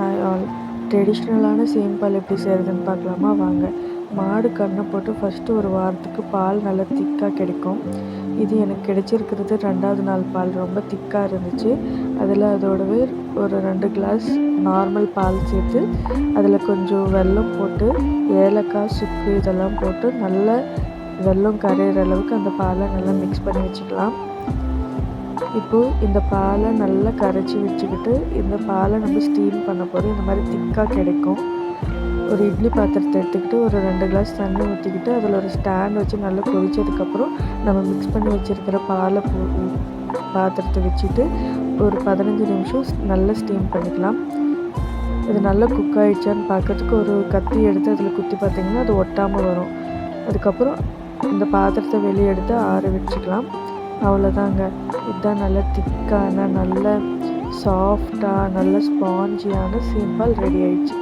Hi all ட்ரெடிஷ்னலான சீம்பால் எப்படி செய்கிறதுன்னு பார்க்கலாமா? வாங்க. மாடு கண்ணை போட்டு ஃபஸ்ட்டு ஒரு வாரத்துக்கு பால் நல்லா திக்காக கிடைக்கும். இது எனக்கு கிடைச்சிருக்கிறது ரெண்டாவது நாள் பால். ரொம்ப திக்காக இருந்துச்சு. அதில் அதோடவே ஒரு ரெண்டு கிளாஸ் நார்மல் பால் சேர்த்து அதில் கொஞ்சம் வெல்லம் போட்டு ஏலக்காய் சுக்கு இதெல்லாம் போட்டு நல்லா வெல்லம் கரையிற அளவுக்கு அந்த பாலை நல்லா மிக்ஸ் பண்ணி வச்சுக்கலாம். இப்போது இந்த பாலை நல்லா கரைச்சி வச்சுக்கிட்டு இந்த பாலை நம்ம ஸ்டீம் பண்ண போகிறோம் இந்த மாதிரி திக்காக கிடைக்கும். ஒரு இட்லி பாத்திரத்தை எடுத்துக்கிட்டு ஒரு ரெண்டு கிளாஸ் தண்ணி ஊற்றிக்கிட்டு அதில் ஒரு ஸ்டாண்ட் வச்சு நல்லா கொதிச்சதுக்கப்புறம் நம்ம மிக்ஸ் பண்ணி வச்சுருக்கிற பாலை போ பாத்திரத்தை வச்சுட்டு ஒரு பதினஞ்சு நிமிஷம் நல்லா ஸ்டீம் பண்ணிக்கலாம். இது நல்லா குக் ஆகிடுச்சான்னு பார்க்கறதுக்கு ஒரு கத்தி எடுத்து அதில் குத்தி பார்த்திங்கன்னா அது ஒட்டாமல் வரும். அதுக்கப்புறம் இந்த பாத்திரத்தை வெளியே எடுத்து ஆற வச்சுக்கலாம். அவ்வளோதாங்க இதுதான் நல்ல திக்கான நல்ல சாஃப்டாக நல்ல ஸ்பாஞ்சியான சிம்பிள் ரெடி ஆயிடுச்சு.